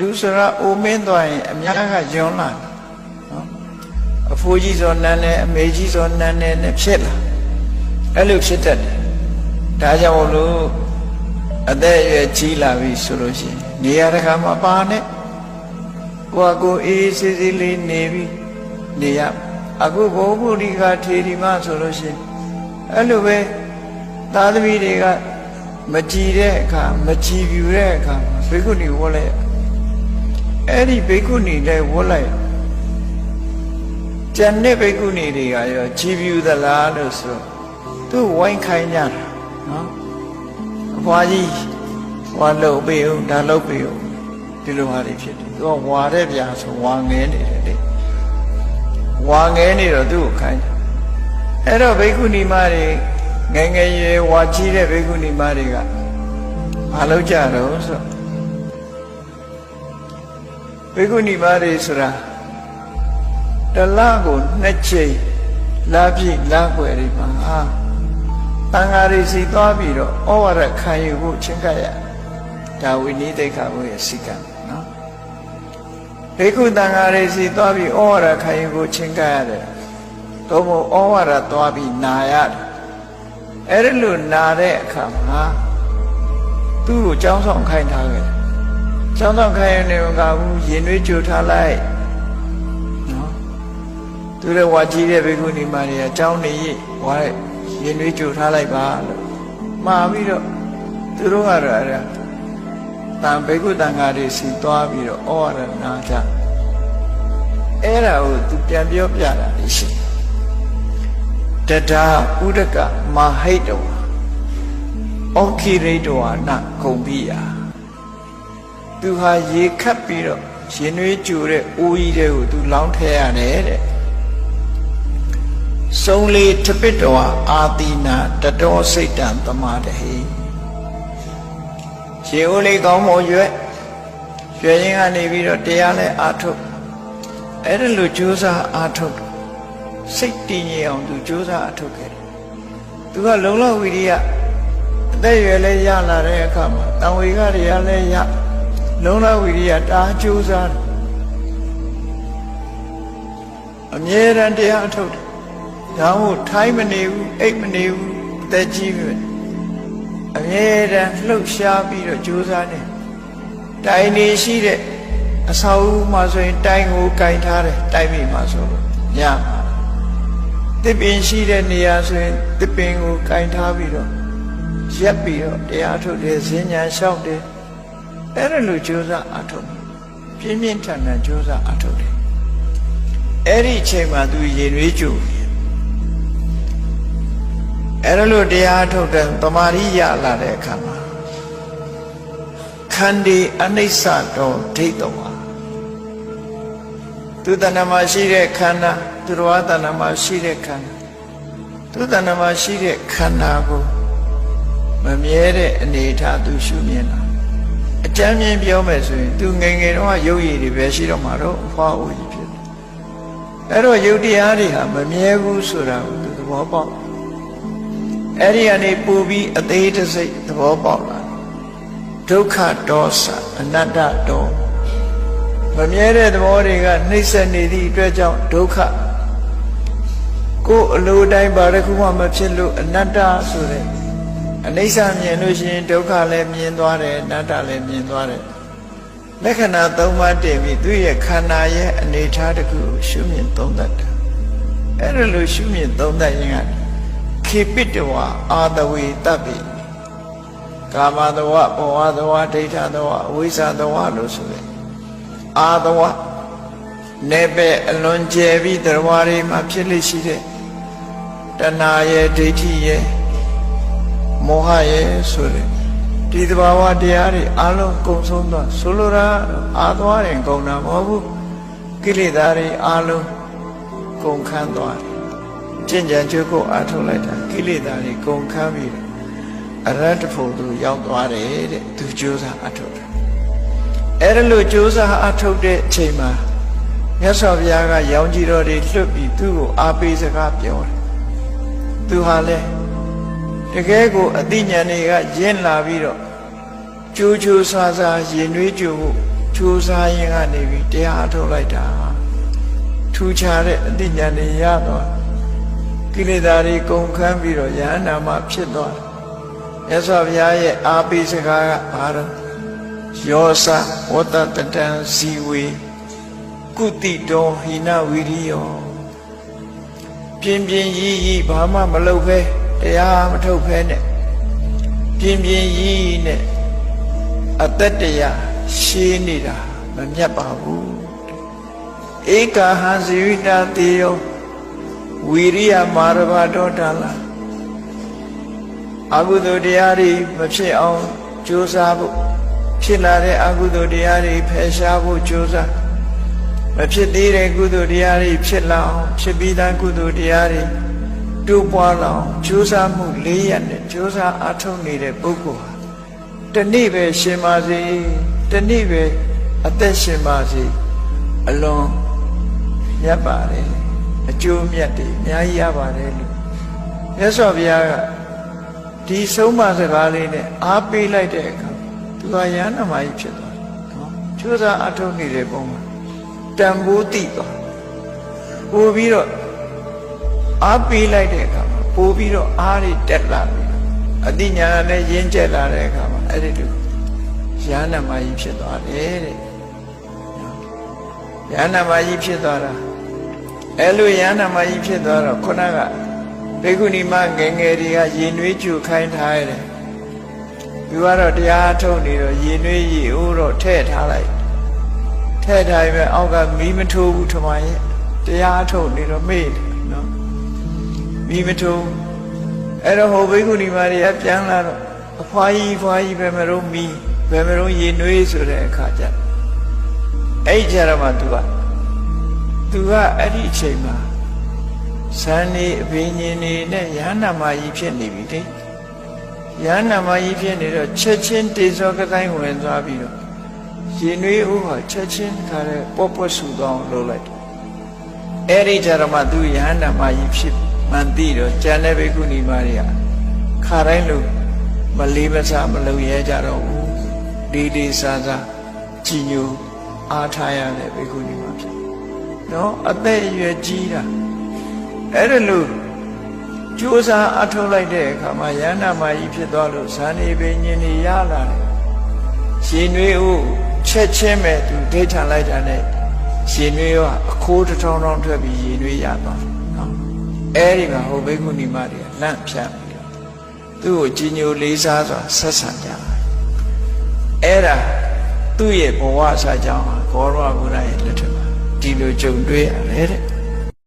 လူဆိုတာအိုမင်းသွားရင်အများကယွန်းလာတယ်နော်အဖိုးကြီးဆိုနန်းနဲ့အမေကြီးဆိုနန်းနဲ့နဲ့ဖြစ်လာအဲ့လိုဖြစ်တတ်တယ်ဒါကြောင့်မို့လို့အသက်အရွယ်ကြီးလာပြီဆိုလို့ရှိရင်နေရာတကာမှာပါနဲ့ကိုယ့်အကိုအေးအေးဆေးဆေးလေးနေပြီးနေရအခုဘုံဘုဒ္ဓကထေရီမဆိုလို့ရှိရင်အဲ့လိုပဲသားသမီးတွေကမကြည်တဲ့အခါမကြည်ပြူတဲ့အခါဘိက္ခုနီဝတ်လိုက် အဲ့ဒီဘိက္ခုနီလည်းဝတ်လိုက်ကျန်တဲ့ဘိက္ခုနီတွေကရောကြည်ပြူသလားလို့ဆိုသူဝိုင်းခိုင်းကြတာနော်အဖွားကြီးဝါလုတ်ပေးဦးဒါလုတ်ပေးဦးဒီလိုဟာတွေဖြစ်တယ်သူကဝါတဲ့ဗျာဆိုဝါငဲနေတယ်လေဝါငဲနေတော့သူ့ကိုခိုင်းတယ်အဲ့တော့ဘိက္ခုနီမတွေငယ်ငယ်ရွယ်ဝါကြီးတဲ့ဘိက္ခုနီမတွေကမလုပ်ကြတော့ဆို ဘိက္ခုနီမတွေဆိုတာတလကိုနှစ်ချိန်လာပြည့်လာွယ်တွေမှာဟာတန်ဃာတွေစီသွားပြီးတော့ဩဝါဒခံယူဖို့ချင်းကပ်ရဒါဝိနည်းတိတ်ခါဘုရဲ့စီကံနော်ဘိက္ခုတန်ဃာတွေစီသွားပြီးဩဝါဒခံယူဖို့ချင်းကပ်ရတယ်တော့မို့ဩဝါဒသွားပြီးနာရတယ်အဲ့ဒါလို့နာတဲ့အခါမှာသူ့ကိုကြောင်းဆောင်ခိုင်းထားခဲ့တယ် ကြောင်းဆောင်ခိုင်းရင်လည်းကဘူးရင်နှွေးကြိုထားလိုက်နော်သူလည်းဝါကြီးတဲ့ဘေကုဏီမတွေကကြောင်းနေရဝါရင်နှွေးကြိုထားလိုက်ပါလို့မှာပြီးတော့သူတို့ကတော့အဲ့ဒါတန်ဘေကုတန်ဃာတွေစီသွားပြီးတော့ဩဝါဒနာကြအဲ့ဒါကိုသူပြန်ပြောပြတာရှိတယ်တဒါဥဒကမဟိတဝဩခိရိတဝနာဂုံပိယာ သူဟာရေခတ်ပြီးတော့ရင်နှွေးကြိုတဲ့အိုးကြီးတွေကိုသူလောင်းထည့်ရတယ်တဲ့စုံလေတပိတဝအာတိနာတတော်စိတ်တံသမာတဟိရေအိုးလေးကောင်းမွန်ရွက်ရွယ်ရင်ကနေပြီးတော့တရားလဲအာထုတ်အဲ့ဒါလိုကြိုးစားအာထုတ်စိတ်တည်ငြိမ်အောင်သူကြိုးစားအာထုတ်ခဲ့တယ်သူကလုံလဝိရိယအသက်ရွယ်လဲရလာတဲ့အခါမှာတံဝေကတွေကလည်းရ လုံလဝိရိယတားကြိုးစားတယ်အမြဲတမ်းတရားအထုတ်တယ်ဒါမှမဟုတ်ထိုင်းမနေဘူးအိတ်မနေဘူးအသက်ကြီးပြီအမြဲတမ်းလှုပ်ရှားပြီးတော့ကြိုးစားနေတိုင်နေရှိတဲ့အဆောက်အဦမှာဆိုရင် တိုင်ကိုကင်ထားတယ်တိုင်မိမှာဆိုလို့ညမှာတစ်ပင်ရှိတဲ့နေရာဆိုရင်တစ်ပင်ကိုကင်ထားပြီးတော့ရက်ပြီးတော့တရားထုတ်တယ်ဈဉ္ညာလျှောက်တယ် အဲ့ဒါလိုကြိုးစားအထုတ်ပြင်းပြင်းထန်ထန်ကြိုးစားအထုတ်တယ်အဲ့ဒီအချိန်မှာသူရင်ရွေးကြိုအဲ့ဒါလိုတရားထုတ်တဲ့တမာရိရလာတဲ့အခါမှာခန္ဒီအနိစ္စတော်ဒိဋ္ဌောသူတဏ္ဍမှာရှိတဲ့ခန္ဓာသူတော်ဝတဏ္ဍမှာရှိတဲ့ခန္ဓာသူတဏ္ဍမှာရှိတဲ့ခန္ဓာကိုမမြဲတဲ့အနေအထားသူရှုမြင်တာ အကြမ်းမြင်ပြောမယ်ဆိုရင်သူငယ်ငယ်တော့ရုပ်ရည်တွေပဲရှိတော့မှာတော့အဖွားအိုကြီးဖြစ်တယ်အဲ့တော့ယုတ်တရားတွေဟာမမြဲဘူးဆိုတာကိုသူသဘောပေါက်အဲ့ဒီကနေပူပြီးအသေးတစိတ်သဘောပေါက်လာဒုက္ခဒေါသအနတ္တဒေါမမြဲတဲ့သဘောတွေကနှိမ့်ဆက်နေသည့်အတွက်ကြောင့်ဒုက္ခကိုယ်အလိုတိုင်းဘာတစ်ခုမှမဖြစ်လို့အနတ္တဆိုတဲ့ အနိစ္စမြင်လို့ရှိရင်ဒုက္ခလည်းမြင်သွားတယ်အနတ္တလည်းမြင်သွားတယ်လက္ခဏာ၃ပါးတင်ပြီးသူ့ရဲ့ခန္ဓာရဲ့အနေထားတစ်ခုကိုရှုမြင်သုံးသပ်တာအဲ့ဒါလို့ရှုမြင်သုံးသပ်ရင်ကခေပိတဝအာတဝေတပ်ပိကာမတဝဘောဝတဝဒိဋ္ဌတဝအဝိဇ္ဇတဝလို့ဆိုတယ်အာတဝနေပဲအလွန်ကျယ်ပြီးတရားတွေမှာဖြစ်လိရှိတဲ့တဏှာရဲ့ဒိဋ္ဌိရဲ့ မောဟရဲ့ဆိုတဲ့ဒီသဘာဝတရားတွေအလုံးကုန်ဆုံးသွားဆိုလိုတာအာသွားရင်ကုန်တာမဟုတ်ဘူးကိလေသာတွေအလုံးကုန်ခန်းသွားတယ်ကျင့်ကြံကြိုးကိုအားထုတ်လိုက်တာကိလေသာတွေကုန်ခန်းပြီးအရတ္တဖို့သူရောက်သွားတယ်တဲ့သူကြိုးစားအားထုတ်တယ်အဲ့ဒါလို့ကြိုးစားအားထုတ်တဲ့အချိန်မှာမြတ်စွာဘုရားကရောင်ကြီးတော်တွေလွတ်ပြီးသူ့ကိုအားပေးစကားပြောတယ်သူဟာလည်း တကယ်ကိုအသိဉာဏ်တွေကရင့်လာပြီးတော့ကြိုးကြိုးဆာဆာရင်နှွေးကြိုးဖို့ကြကြိုးစားရင်ကနေပြီးတရားအထုတ်လိုက်တာထူးခြားတဲ့အသိဉာဏ်တွေရသွားကိလေသာတွေကုန်ခန်းပြီးတော့ယဟန္တာမှဖြစ်သွားတယ်မြတ်စွာဘုရားရဲ့အာပိစကားကဘာတော့ယောစဝတ္တတတံဇီဝေကုတိတောဟိနဝိရိယောပြင်းပြင်းရီးရီးဘာမှမလုပ်ပဲ တရားမထုတ်ဖဲနဲ့ပြင်းပြင်းရီးနဲ့အသက်တရားရှင်းနေတာမမြတ်ပါဘူးဧကဟံဇီဝိတာတေယောဝီရိယမာရဘတောတလာအကုသိုလ်တရားတွေမဖြစ်အောင်ကြိုးစားဖို့ဖြစ်လာတဲ့အကုသိုလ်တရားတွေဖယ်ရှားဖို့ကြိုးစားမဖြစ်သေးတဲ့ကုသိုလ်တရားတွေဖြစ်လာအောင်ဖြစ်ပြီးသားကုသိုလ်တရားတွေ တိုးပွားလာအောင်ကြိုးစားမှု၄ရက်နဲ့ကြိုးစားအားထုတ်နေတဲ့ပုဂ္ဂိုလ်ဟာတနေ့ပဲရှင်ပါစေတနေ့ပဲအသက်ရှင်ပါစေအလွန်မြတ်ပါတယ်အကျိုးမြတ်တွေအများကြီးရပါတယ်လို့မြတ်စွာဘုရားကဒီဆုံးမစကားလေးနဲ့အားပေးလိုက်တဲ့အခါသူကယန္နမကြီးဖြစ်သွားတယ်နော်ကြိုးစားအားထုတ်နေတဲ့ပုံမှာတန်ဖိုးတိသွားပို့ပြီးတော့ အားပေးလိုက်တဲ့အခါမှာပို့ပြီးတော့အားတွေတက်လာပြီအတိညာနဲ့ရင်းကျက်လာတဲ့အခါမှာအဲ့ဒီလိုယန္နမကြီးဖြစ်သွားတယ်တဲ့ယန္နမကြီးဖြစ်သွားတာအဲ့လိုယန္နမကြီးဖြစ်သွားတော့ခုနကဘေကုဏီမငယ်ငယ်တွေကရင်နွေးကြူခိုင်းထားရတယ်သူကတော့တရားထုတ်နေတော့ရင်နွေးရီအိုးတော့ထဲ့ထားလိုက်ထဲ့ထားရင်အောက်ကမီးမထိုးဘူးထမရဲ့တရားထုတ်နေတော့မေ့တယ်နော် မီးမထိုးအဲ့တော့ဟိုဘေကုဏီမတွေကပြန်လာတော့အဖွားကြီးဖွားကြီးပဲမလို့မီးဘယ်မလို့ရင်နွေးဆိုတဲ့အခါကျအဲ့ကြတော့မှသူကသူကအဲ့ဒီအချိန်မှာဇန်နေအဘိညာဉ်နေနဲ့ယဟနာမကြီးဖြစ်နေပြီလေယဟနာမကြီးဖြစ်နေတော့ချက်ချင်းတေဇောကတိုင်းဝင်သွားပြီးတော့ရင်နွေးဥဟာချက်ချင်းခါတဲ့ပွက်ပွက်ဆူသွားအောင်လုပ်လိုက်တယ်အဲ့ဒီကြတော့မှသူယဟနာမကြီးဖြစ် မှန်သိတော့ကျန်တဲ့ဘိက္ခုနီမတွေကခါတိုင်းလို့မလေးမစားမလုပ်ရဲကြတော့ဘူးဒီဒီစားစားကြည်ညိုအားထားရတဲ့ဘိက္ခုနီမဖြစ်နော်အသက်အရွယ်ကြီးတာအဲ့ဒါလို့ကြိုးစားအထုတ်လိုက်တဲ့အခါမှာယန္နာမကြီးဖြစ်သွားလို့ဇာနေပင်ညင်နေရလာတယ်ရှင်နွေးဦးချက်ချင်းပဲသူဒိဋ္ဌံလိုက်တာနဲ့ရှင်နွေးကအခိုးတစ်ထောင်ထောင်ထွက်ပြီးရင်နွေးရသွားတယ်နော် အဲ့ဒီမှာဟိုဘိက္ခုနီမတွေကလန့်ဖြတ်ပြီးတော့သူ့ကိုကြီးညိုလေးစားစွာဆက်ဆံကြတယ်အဲ့ဒါသူ့ရဲ့ဘဝစာကြောင်းဟာဂေါရဝဘုရားရဲ့လက်ထက်မှာဒီလိုကြုံတွေ့ရတယ်တဲ့